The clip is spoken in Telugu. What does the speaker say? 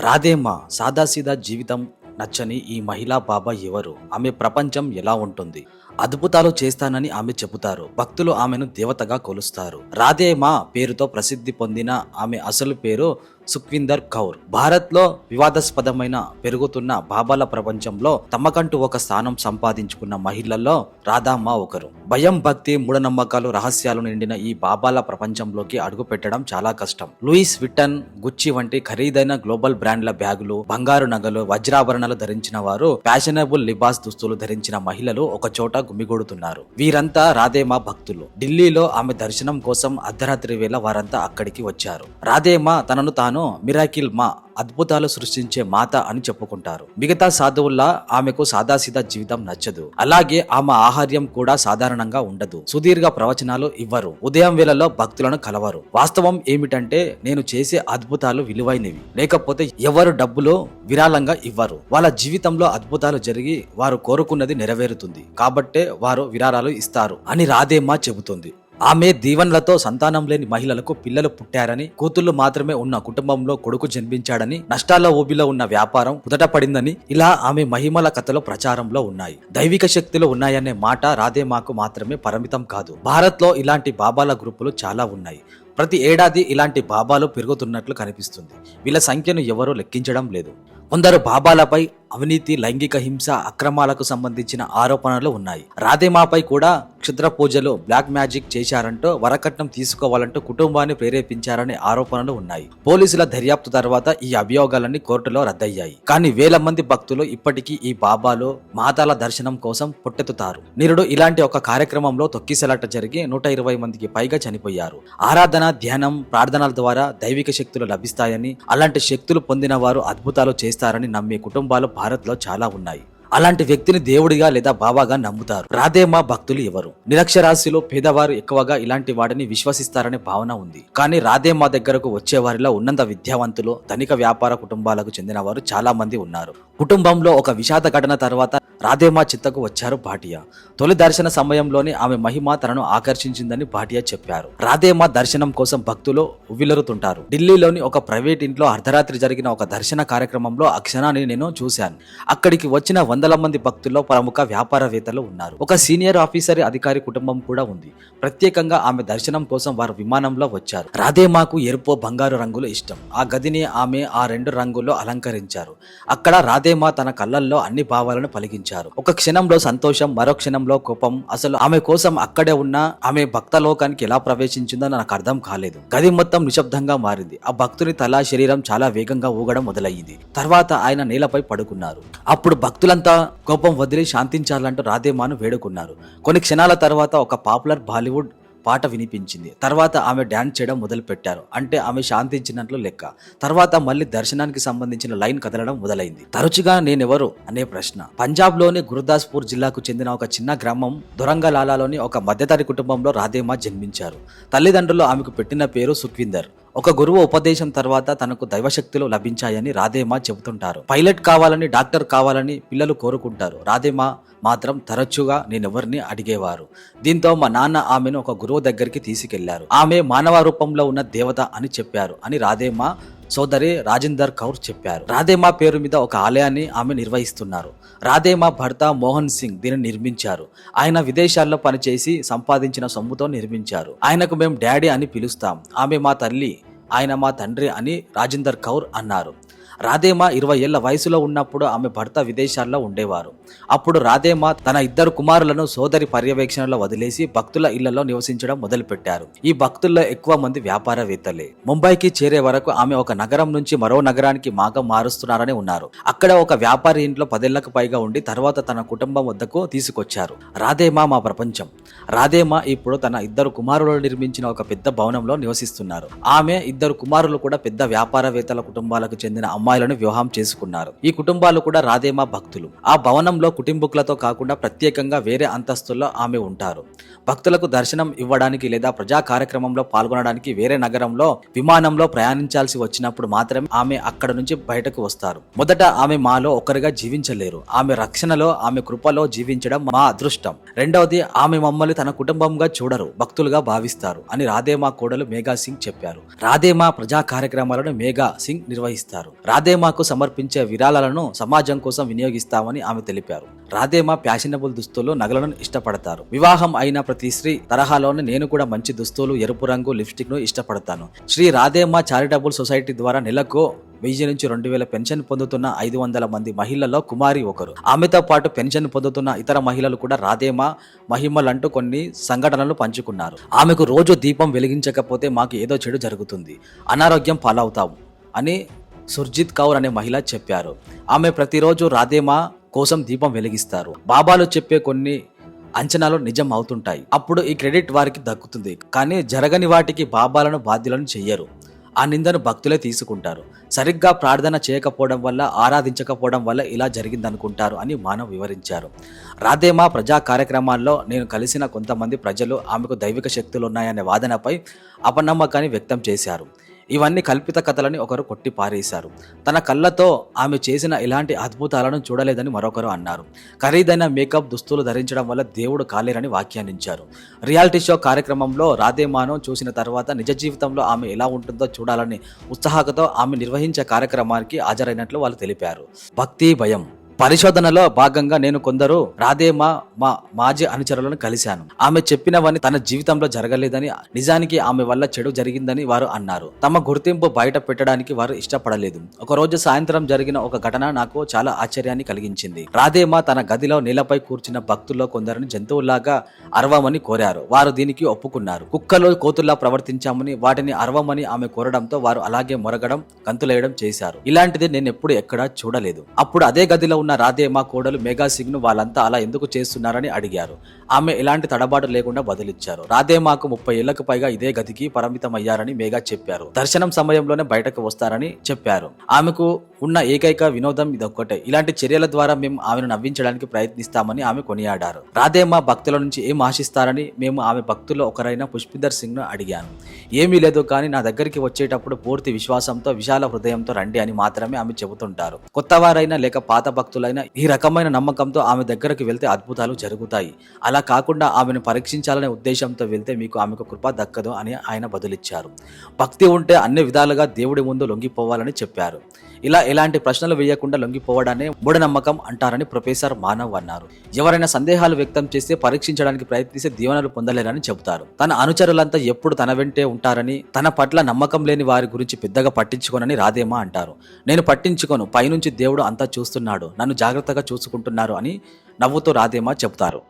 రాధేమ్మ సాదాసీదా జీవితం నచ్చని ఈ మహిళా బాబా ఎవరు? ఆమె ప్రపంచం ఎలా ఉంటుంది? అద్భుతాలు చేస్తానని ఆమె చెబుతారు. భక్తులు ఆమెను దేవతగా కొలుస్తారు. రాధేమ పేరుతో ప్రసిద్ధి పొందిన ఆమె అసలు పేరు సుఖ్విందర్ కౌర్. భారత్లో వివాదాస్పదమైన పెరుగుతున్న బాబాల ప్రపంచంలో తమకంటూ ఒక స్థానం సంపాదించుకున్న మహిళల్లో రాధామ్మ ఒకరు. భయం భక్తి మూఢనమ్మకాలు రహస్యాలు నిండిన ఈ బాబాల ప్రపంచంలోకి అడుగు పెట్టడం చాలా కష్టం. లూయిస్ విట్టన్ గుచ్చి వంటి ఖరీదైన గ్లోబల్ బ్రాండ్ల బ్యాగులు బంగారు నగలు వజ్రాభరణాలు ధరించిన వారు ఫ్యాషనబుల్ లిబాస్ దుస్తులు ధరించిన మహిళలు ఒక చోట గుమిగూడుతున్నారు. వీరంతా రాధేమ భక్తులు. ఢిల్లీలో ఆమె దర్శనం కోసం అర్ధరాత్రి వేళ వారంతా అక్కడికి వచ్చారు. రాధేమ తనను తాను మిరాకిల్ మా అద్భుతాలు సృష్టించే మాత అని చెప్పుకుంటారు. మిగతా సాధువుల్లా ఆమెకు సాదాసీదా జీవితం నచ్చదు. అలాగే ఆమె ఆహార్యం కూడా సాధారణంగా ఉండదు. సుదీర్ఘ ప్రవచనాలు ఇవ్వరు. ఉదయం వేళలో భక్తులను కలవరు. వాస్తవం ఏమిటంటే నేను చేసే అద్భుతాలు విలువైనవి. లేకపోతే ఎవరు డబ్బులు విరాళంగా ఇవ్వరు. వాళ్ళ జీవితంలో అద్భుతాలు జరిగి వారు కోరుకున్నది నెరవేరుతుంది. కాబట్టే వారు విరాళాలు ఇస్తారు అని రాధేమా చెబుతుంది. ఆమె దీవెనలతో సంతానం లేని మహిళలకు పిల్లలు పుట్టారని కూతుళ్ళు మాత్రమే ఉన్న కుటుంబంలో కొడుకు జన్మించాడని నష్టాల ఊబిలో ఉన్న వ్యాపారం కుదట పడిందని ఇలా ఆమె మహిమల కథలు ప్రచారంలో ఉన్నాయి. దైవిక శక్తులు ఉన్నాయనే మాట రాధేమాకు మాత్రమే పరిమితం కాదు. భారత్లో ఇలాంటి బాబాల గ్రూపులు చాలా ఉన్నాయి. ప్రతి ఏడాది ఇలాంటి బాబాలు పెరుగుతున్నట్లు కనిపిస్తుంది. వీళ్ళ సంఖ్యను ఎవరూ లెక్కించడం లేదు. కొందరు బాబాలపై అవినీతి లైంగిక హింస అక్రమాలకు సంబంధించిన ఆరోపణలు ఉన్నాయి. రాధేమాపై కూడా క్షుద్ర పూజలు బ్లాక్ మ్యాజిక్ చేశారంటూ వరకట్నం తీసుకోవాలంటూ కుటుంబాన్ని ప్రేరేపించారనే ఆరోపణలు ఉన్నాయి. పోలీసుల దర్యాప్తు తర్వాత ఈ అభియోగాలన్నీ కోర్టులో రద్దయ్యాయి. కానీ వేల మంది భక్తులు ఇప్పటికీ ఈ బాబాలో మాతాల దర్శనం కోసం పొట్టెత్తుతారు. నిరుడు ఇలాంటి ఒక కార్యక్రమంలో తొక్కిసలాట జరిగి నూట ఇరవై మందికి పైగా చనిపోయారు. ఆరాధన ధ్యానం ప్రార్థనల ద్వారా దైవిక శక్తులు లభిస్తాయని అలాంటి శక్తులు పొందిన వారు అద్భుతాలు చేస్తారని నమ్మే కుటుంబాలు భారత్లో చాలా ఉన్నాయి. అలాంటి వ్యక్తిని దేవుడిగా లేదా బాబాగా నమ్ముతారు. రాధేమా భక్తులు ఎవరు? నిరక్షరాస్యులు పేదవారు ఎక్కువగా ఇలాంటి వాడిని విశ్వసిస్తారనే భావన ఉంది. కానీ రాధేమా దగ్గరకు వచ్చే వారిలో ఉన్నంత విద్యావంతులు ధనిక వ్యాపార కుటుంబాలకు చెందిన వారు చాలా మంది ఉన్నారు. కుటుంబంలో ఒక విషాద ఘటన తర్వాత రాధేమా చిత్తకు వచ్చారు భాటియా. తొలి దర్శన సమయంలోనే ఆమె మహిమ తనను ఆకర్షించిందని భాటియా చెప్పారు. రాధేమా దర్శనం కోసం భక్తులు ఉవ్విలరుతుంటారు. ఢిల్లీలోని ఒక ప్రైవేట్ ఇంట్లో అర్ధరాత్రి జరిగిన ఒక దర్శన కార్యక్రమంలో ఆ క్షణాన్ని నేను చూశాను. అక్కడికి వచ్చిన వందల మంది భక్తుల్లో ప్రముఖ వ్యాపారవేత్తలు ఉన్నారు. ఒక సీనియర్ ఆఫీసర్ అధికారి కుటుంబం కూడా ఉంది. ప్రత్యేకంగా ఆమె దర్శనం కోసం వారు విమానంలో వచ్చారు. రాధేమాకు ఎరుపు బంగారు రంగులు ఇష్టం. ఆ గదిని ఆమె ఆ రెండు రంగుల్లో అలంకరించారు. అక్కడ రాధేమా తన కళ్ళల్లో అన్ని భావాలను పలికించారు. ఒక క్షణంలో సంతోషం మరో క్షణంలో కోపం. అసలు ఆమె కోసం అక్కడే ఉన్న ఆమె భక్త లోకానికి ఎలా ప్రవేశించిందో నాకు అర్థం కాలేదు. గది మొత్తం నిశ్శబ్దంగా మారింది. ఆ భక్తుని తల శరీరం చాలా వేగంగా ఊగడం మొదలయ్యింది. తర్వాత ఆయన నేలపై పడుకున్నారు. అప్పుడు భక్తులంతా కోపం వదిలి శాంతించాలంటూ రాధేమాను వేడుకున్నారు. కొన్ని క్షణాల తర్వాత ఒక పాపులర్ బాలీవుడ్ పాట వినిపించింది. తర్వాత ఆమె డ్యాన్స్ చేయడం మొదలుపెట్టారు. అంటే ఆమె శాంతించినట్లు లెక్క. తర్వాత మళ్ళీ దర్శనానికి సంబంధించిన లైన్ కదలడం మొదలైంది. తరచుగా నేనెవరు? అనే ప్రశ్న. పంజాబ్లోని గురుదాస్పూర్ జిల్లాకు చెందిన ఒక చిన్న గ్రామం దొరంగలాలాలోని ఒక మధ్యతరి కుటుంబంలో రాధేమా జన్మించారు. తల్లిదండ్రులు ఆమెకు పెట్టిన పేరు సుఖ్విందర్. ఒక గురువు ఉపదేశం తర్వాత తనకు దైవశక్తులు లభించాయని రాధేమా చెబుతుంటారు. పైలట్ కావాలని డాక్టర్ కావాలని పిల్లలు కోరుకుంటారు. రాధేమా మాత్రం తరచుగా నేనెవరిని అడిగేవారు? దీంతో మా నాన్న ఆమెను ఒక గురువు దగ్గరికి తీసుకెళ్ళారు. ఆమె మానవ రూపంలో ఉన్న దేవత అని చెప్పారు అని రాధేమా సోదరి రాజేందర్ కౌర్ చెప్పారు. రాధేమా పేరు మీద ఒక ఆలయాన్ని ఆమె నిర్వహిస్తున్నారు. రాధేమా భర్త మోహన్ సింగ్ దీనిని నిర్మించారు. ఆయన విదేశాల్లో పనిచేసి సంపాదించిన సొమ్ముతో నిర్మించారు. ఆయనకు మేము డాడీ అని పిలుస్తాం. ఆమె మా తల్లి ఆయన మా తండ్రి అని రాజేందర్ కౌర్ అన్నారు. రాధేమా ఇరవై ఏళ్ళ వయసులో ఉన్నప్పుడు ఆమె భర్త విదేశాల్లో ఉండేవారు. అప్పుడు రాధేమా తన ఇద్దరు కుమారులను సోదరి పర్యవేక్షణలో వదిలేసి భక్తుల ఇళ్ళలో నివసించడం మొదలుపెట్టారు. ఈ భక్తుల్లో ఎక్కువ మంది వ్యాపారవేత్తలే. ముంబైకి చేరే వరకు ఆమె ఒక నగరం నుంచి మరో నగరానికి మాగం మారుస్తున్నారని ఉన్నారు. అక్కడ ఒక వ్యాపారి ఇంట్లో పదేళ్ళకు పైగా ఉండి తర్వాత తన కుటుంబం వద్దకు తీసుకొచ్చారు. రాధేమా మా ప్రపంచం. రాధేమా ఇప్పుడు తన ఇద్దరు కుమారులు నిర్మించిన ఒక పెద్ద భవనంలో నివసిస్తున్నారు. ఆమె ఇద్దరు కుమారులు కూడా పెద్ద వ్యాపారవేత్తల కుటుంబాలకు చెందిన అమ్మ అమ్మాయిలను వివాహం చేసుకున్నారు. ఈ కుటుంబాలు కూడా రాధేమా భక్తులు. ఆ భవనంలో కుటుంబకులతో కాకుండా ప్రత్యేకంగా వేరే అంతస్తుల్లో ఆమె ఉంటారు. భక్తులకు దర్శనం ఇవ్వడానికి లేదా ప్రజా కార్యక్రమంలో పాల్గొనడానికి వేరే నగరంలో విమానంలో ప్రయాణించాల్సి వచ్చినప్పుడు మాత్రమే ఆమె అక్కడ నుంచి బయటకు వస్తారు. మొదట ఆమె మాలో ఒకరిగా జీవించలేరు. ఆమె రక్షణలో ఆమె కృపలో జీవించడం మా అదృష్టం. రెండవది ఆమె మమ్మల్ని తన కుటుంబంగా చూడరు భక్తులుగా భావిస్తారు అని రాధేమా కోడలు మేఘా సింగ్ చెప్పారు. రాధేమా ప్రజా కార్యక్రమాలను మేఘా సింగ్ నిర్వహిస్తారు రాధేమాకు సమర్పించే విరాళాలను సమాజం కోసం వినియోగిస్తామని ఆమె తెలిపారు. రాధేమా ఫ్యాషనబుల్ దుస్తులు నగలను ఇష్టపడతారు. వివాహం అయిన ప్రతి స్త్రీ తరహాలోనే నేను కూడా మంచి దుస్తులు ఎరుపు రంగు లిప్స్టిక్ను ఇష్టపడతాను. శ్రీ రాధేమా చారిటబుల్ సొసైటీ ద్వారా నెలకు వెయ్యి నుంచి రెండు వేల పెన్షన్ పొందుతున్న ఐదు వందల మంది మహిళల్లో కుమారి ఒకరు. ఆమెతో పాటు పెన్షన్ పొందుతున్న ఇతర మహిళలు కూడా రాధేమా మహిమలంటూ కొన్ని సంఘటనలు పంచుకున్నారు. ఆమెకు రోజు దీపం వెలిగించకపోతే మాకు ఏదో చెడు జరుగుతుంది. అనారోగ్యం పాలవుతాం అని సుర్జిత్ కౌర్ అనే మహిళ చెప్పారు. ఆమె ప్రతిరోజు రాధేమా కోసం దీపం వెలిగిస్తారు. బాబాలు చెప్పే కొన్ని అంచనాలు నిజం అవుతుంటాయి. అప్పుడు ఈ క్రెడిట్ వారికి దక్కుతుంది. కానీ జరగని వాటికి బాబాలను బాధ్యులను చెయ్యరు. ఆ నిందను భక్తులే తీసుకుంటారు. సరిగ్గా ప్రార్థన చేయకపోవడం వల్ల ఆరాధించకపోవడం వల్ల ఇలా జరిగిందనుకుంటారు అని మానవ్ వివరించారు. రాధేమా ప్రజా కార్యక్రమాల్లో నేను కలిసిన కొంతమంది ప్రజలు ఆమెకు దైవిక శక్తులు ఉన్నాయనే వాదనపై అపనమ్మకాన్ని వ్యక్తం చేశారు. ఇవన్నీ కల్పిత కథలని ఒకరు కొట్టి పారేశారు. తన కళ్ళతో ఆమె చేసిన ఇలాంటి అద్భుతాలను చూడలేదని మరొకరు అన్నారు. ఖరీదైన మేకప్ దుస్తులు ధరించడం వల్ల దేవుడు కాలేరని వ్యాఖ్యానించారు. రియాలిటీ షో కార్యక్రమంలో రాధేమాను చూసిన తర్వాత నిజ జీవితంలో ఆమె ఎలా ఉంటుందో చూడాలని ఉత్సాహకతో ఆమె నిర్వహించే కార్యక్రమానికి హాజరైనట్లు వాళ్ళు తెలిపారు. భక్తి భయం. పరిశోధనలో భాగంగా నేను కొందరు రాధేమా మా మాజీ అనుచరులను కలిశాను. ఆమె చెప్పినవని తన జీవితంలో జరగలేదని నిజానికి ఆమె వల్ల చెడు జరిగిందని వారు అన్నారు. తమ గుర్తింపు బయట పెట్టడానికి వారు ఇష్టపడలేదు. ఒక రోజు సాయంత్రం జరిగిన ఒక ఘటన నాకు చాలా ఆశ్చర్యాన్ని కలిగించింది. రాధేమా తన గదిలో నేలపై కూర్చున్న భక్తుల్లో కొందరిని జంతువులాగా అరవమని కోరారు. వారు దీనికి ఒప్పుకున్నారు. కుక్కలు కోతుల్లా ప్రవర్తించామని వాటిని అరవమని ఆమె కోరడంతో వారు అలాగే మొరగడం గంతులేయడం చేశారు. ఇలాంటిది నేను ఎప్పుడు ఎక్కడా చూడలేదు. అప్పుడు అదే గదిలో ఉన్న రాధేమా కోడలు మెగా సింగ్ను వాళ్ళంతా అలా ఎందుకు చేస్తున్నారని అడిగారు. ఆమె ఎలాంటి తడబాటు లేకుండా బదులిచ్చారు రాధేమాకు ముప్పై ఏళ్ళకు పైగా ఇదే గదికి పరిమితమయ్యారని మేఘా చెప్పారు. దర్శనం సమయంలోనే బయటకు వస్తారని చెప్పారు. ఆమెకు ఉన్న ఏకైక వినోదం ఇదొక్కటే. ఇలాంటి చర్యల ద్వారా మేము ఆమెను నవ్వించడానికి ప్రయత్నిస్తామని ఆమె కొనియాడారు. రాధేమా భక్తుల నుంచి ఏం ఆశిస్తారని మేము ఆమె భక్తుల్లో ఒకరైన పుష్పిందర్ సింగ్ను అడిగాను. ఏమీ లేదు కానీ నా దగ్గరికి వచ్చేటప్పుడు పూర్తి విశ్వాసంతో విశాల హృదయంతో రండి అని మాత్రమే ఆమె చెబుతుంటారు. కొత్తవారైనా లేక పాత భక్తులు భక్తులైన ఈ రకమైన నమ్మకంతో ఆమె దగ్గరకు వెళ్తే అద్భుతాలు జరుగుతాయి. అలా కాకుండా ఆమెను పరీక్షించాలనే ఉద్దేశంతో వెళ్తే మీకు ఆమెకు కృప దక్కదు అని ఆయన బదులిచ్చారు. భక్తి ఉంటే అన్ని విధాలుగా దేవుడి ముందు లొంగిపోవాలని చెప్పారు. ఇలా ఎలాంటి ప్రశ్నలు వేయకుండా లొంగిపోవడాన్ని మూఢనమ్మకం అంటారని ప్రొఫెసర్ మానవ్ అన్నారు. ఎవరైనా సందేహాలు వ్యక్తం చేస్తే పరీక్షించడానికి ప్రయత్నిస్తే దీవెనలు పొందలేరని చెబుతారు. తన అనుచరులంతా ఎప్పుడు తన వెంటే ఉంటారని తన పట్ల నమ్మకం లేని వారి గురించి పెద్దగా పట్టించుకోనని రాధేమా అంటారు. నేను పట్టించుకోను పైనుంచి దేవుడు అంతా చూస్తున్నాడు నన్ను జాగ్రత్తగా చూసుకుంటున్నారు అని నవ్వుతూ రాధేమా చెబుతారు.